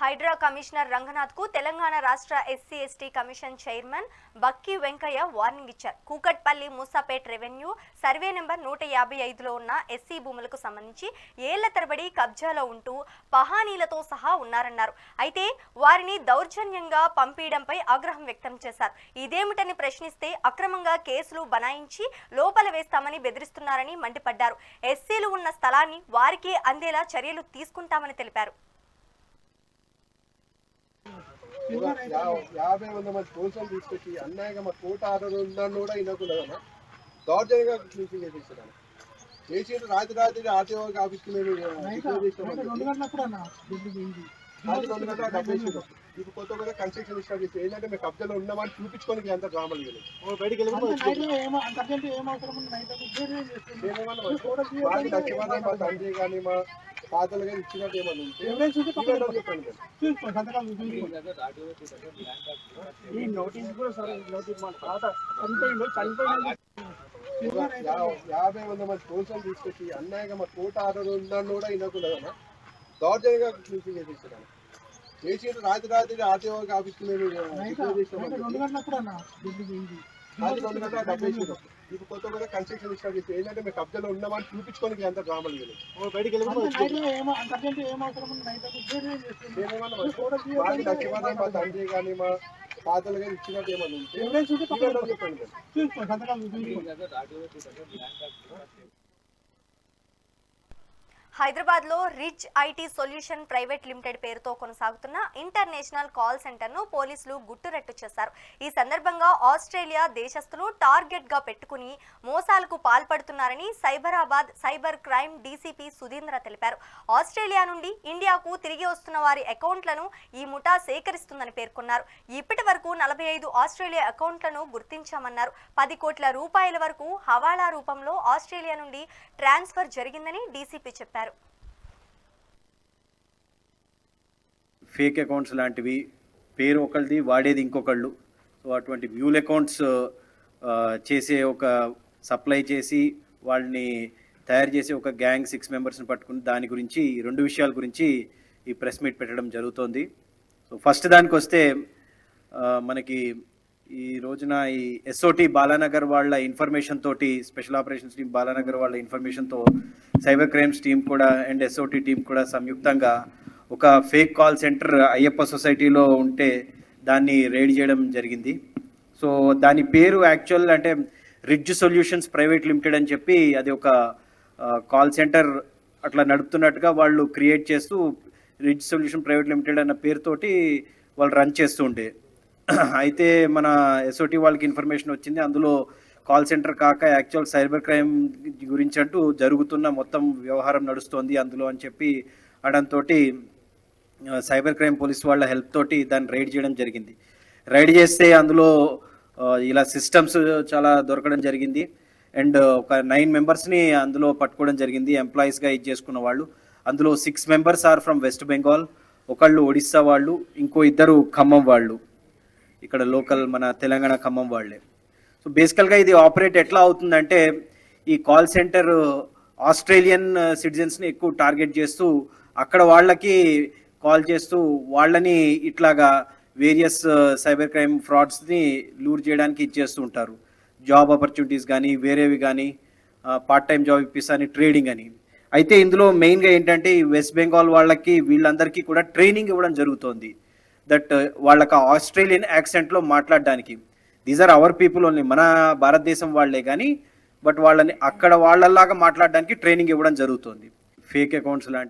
Hydraa commissioner రంగనాథ్కు తెలంగాణ రాష్ట్ర SC ST commission chairman Bakki Venkaiah warning ఇచ్చారు. Kukatpally Moosapet revenue survey number నూట యాభై ఐదులో ఉన్న ఎస్సీ భూములకు సంబంధించి ఏళ్ళ తరబడి కబ్జాలో ఉంటూ పహానీలతో సహా ఉన్నారన్నారు. అయితే వారిని దౌర్జన్యంగా పంపించడంపై ఆగ్రహం వ్యక్తం చేశారు. ఇదేమిటని ప్రశ్నిస్తే అక్రమంగా కేసులు బనాయించి లోపల వేస్తామని బెదిరిస్తున్నారని మండిపడ్డారు. ఎస్సీలు ఉన్న స్థలాన్ని వారికే అందేలా చర్యలు తీసుకుంటామని తెలిపారు. యాభై వంద మంది పోలీసులు తీసుకొచ్చి అన్యాయంగా మా కోట ఆర్డర్ ఉందని కూడా వినకుండా దౌర్జన్యంగా క్లీనింగ్ చేసేసాను చేసి రాత్రి రాత్రి ఆర్టీఓ ఆఫీస్కి మేము ఇప్పుడు కొత్త కొత్త కన్స్ట్రక్షన్ స్టార్ట్ చేసి ఏంటంటే మేము కబ్జాలో ఉన్నామని చూపించుకోనికి అంత డ్రామాలు బయటికి తండ్రి కానీ మా తాతలు కానీ ఇచ్చినట్టు ఏమన్నా ఉంటే ఇవ్వండి అని చెప్పండి. మీరు. ఈ నోటీస్ కూడా సరే నోటీస్ తాత చనిపోయిండు చనిపోయిండు. యాభై వంద మంది పోలీసులు తీసుకొచ్చి అన్యాయంగా మా కోట ఆర్డర్ ఉందని కూడా వినకుండా దౌర్జన్యంగా క్లీనింగ్ చేసేసాను చేసి రాత్రి రాత్రి ఆర్టీఓ ఆఫీస్కి మేము డిక్లేర్ చేసామని చెప్పి రాత్రి రెండు గంటల డబ్బు వేసారు ఇప్పుడు కొత్త కొత్త కన్స్ట్రక్షన్ స్టార్ట్ చేసి ఏంటంటే మేము కబ్జాలో ఉన్నామని చూపించుకోనికి అంత డ్రామాలు బయటికి మా తండ్రి కానీ మా తాతలు కానీ ఇచ్చినట్టు ఏమన్నా ఉంటే ఇవ్వండి అని చెప్పండి. మీరు. హైదరాబాద్లో rich IT solution private limited పేరుతో కొనసాగుతున్న ఇంటర్నేషనల్ కాల్ సెంటర్ను పోలీసులు గుట్టురట్టు చేశారు. ఈ సందర్భంగా ఆస్ట్రేలియా దేశస్తులు టార్గెట్గా పెట్టుకుని మోసాలకు పాల్పడుతున్నారని Cyberabad cyber crime DCP Sudheendra తెలిపారు. ఆస్ట్రేలియా నుండి ఇండియాకు తిరిగి వస్తున్న వారి అకౌంట్లను ఈ ముఠా సేకరిస్తుందని పేర్కొన్నారు. ఇప్పటి వరకు నలభై ఐదు ఆస్ట్రేలియా అకౌంట్లను గుర్తించామన్నారు. పది కోట్ల రూపాయల వరకు హవాలా రూపంలో ఆస్ట్రేలియా నుండి ట్రాన్స్ఫర్ జరిగిందని డీసీపీ చెప్పారు. ఫేక్ అకౌంట్స్ లాంటివి పేరు ఒకళ్ళది వాడేది ఇంకొకళ్ళు. సో అటువంటి మ్యూల్ అకౌంట్స్ చేసే ఒక సప్లై చేసి వాళ్ళని తయారు చేసే ఒక గ్యాంగ్ సిక్స్ మెంబర్స్ని పట్టుకుని దాని గురించి ఈ రెండు విషయాల గురించి ఈ ప్రెస్ మీట్ పెట్టడం జరుగుతోంది. సో ఫస్ట్ దానికి వస్తే మనకి ఈ రోజున ఈ ఎస్ఓటి బాలానగర్ వాళ్ళ ఇన్ఫర్మేషన్ తోటి స్పెషల్ ఆపరేషన్స్ టీం బాలానగర్ వాళ్ళ ఇన్ఫర్మేషన్తో సైబర్ క్రైమ్స్ టీం కూడా అండ్ ఎస్ఓటి టీం కూడా సంయుక్తంగా ఒక ఫేక్ కాల్ సెంటర్ అయ్యప్ప సొసైటీలో ఉంటే దాన్ని రైడ్ చేయడం జరిగింది. సో దాని పేరు యాక్చువల్ అంటే రిడ్జ్ సొల్యూషన్స్ ప్రైవేట్ లిమిటెడ్ అని చెప్పి అది ఒక కాల్ సెంటర్ అట్లా నడుపుతున్నట్టుగా వాళ్ళు క్రియేట్ చేస్తూ రిడ్జ్ సొల్యూషన్ ప్రైవేట్ లిమిటెడ్ అన్న పేరుతోటి వాళ్ళు రన్ చేస్తూ ఉండే. అయితే మన ఎస్ఓటి వాళ్ళకి ఇన్ఫర్మేషన్ వచ్చింది. అందులో కాల్ సెంటర్ కాక యాక్చువల్ సైబర్ క్రైమ్ గురించి అంటూ జరుగుతున్న మొత్తం వ్యవహారం నడుస్తోంది అందులో అని చెప్పి అడంతో సైబర్ క్రైమ్ పోలీస్ వాళ్ళ హెల్ప్ తోటి దాన్ని రైడ్ చేయడం జరిగింది. రైడ్ చేస్తే అందులో ఇలా సిస్టమ్స్ చాలా దొరకడం జరిగింది. అండ్ ఒక నైన్ మెంబర్స్ని అందులో పట్టుకోవడం జరిగింది. ఎంప్లాయీస్గా ఇది చేసుకున్న వాళ్ళు. అందులో six members are from West Bengal. ఒకళ్ళు ఒడిస్సా వాళ్ళు ఇంకో ఇద్దరు ఖమ్మం వాళ్ళు. ఇక్కడ లోకల్ మన తెలంగాణ ఖమ్మం వాళ్ళే. సో బేసికల్గా ఇది ఆపరేట్ ఎట్లా అవుతుందంటే ఈ కాల్ సెంటర్ ఆస్ట్రేలియన్ సిటిజన్స్ని ఎక్కువ టార్గెట్ చేస్తూ అక్కడ వాళ్ళకి కాల్ చేస్తూ వాళ్ళని ఇట్లాగా వేరియస్ సైబర్ క్రైమ్ ఫ్రాడ్స్ని లూర్ చేయడానికి ఇచ్చేస్తూ ఉంటారు. జాబ్ ఆపర్చునిటీస్ కానీ వేరేవి కానీ పార్ట్ టైం జాబ్ ఇప్పిస్తాని ట్రేడింగ్ అని. అయితే ఇందులో మెయిన్గా ఏంటంటే వెస్ట్ బెంగాల్ వాళ్ళకి వీళ్ళందరికీ కూడా ట్రైనింగ్ ఇవ్వడం జరుగుతోంది. దట్ uh, వాళ్ళకి ఆస్ట్రేలియన్ యాక్సెంట్లో మాట్లాడడానికి. These are our people only మన భారతదేశం వాళ్ళే కానీ బట్ వాళ్ళని అక్కడ వాళ్ళలాగా మాట్లాడడానికి ట్రైనింగ్ ఇవ్వడం జరుగుతుంది. ఫేక్ అకౌంట్స్ లాంటివి.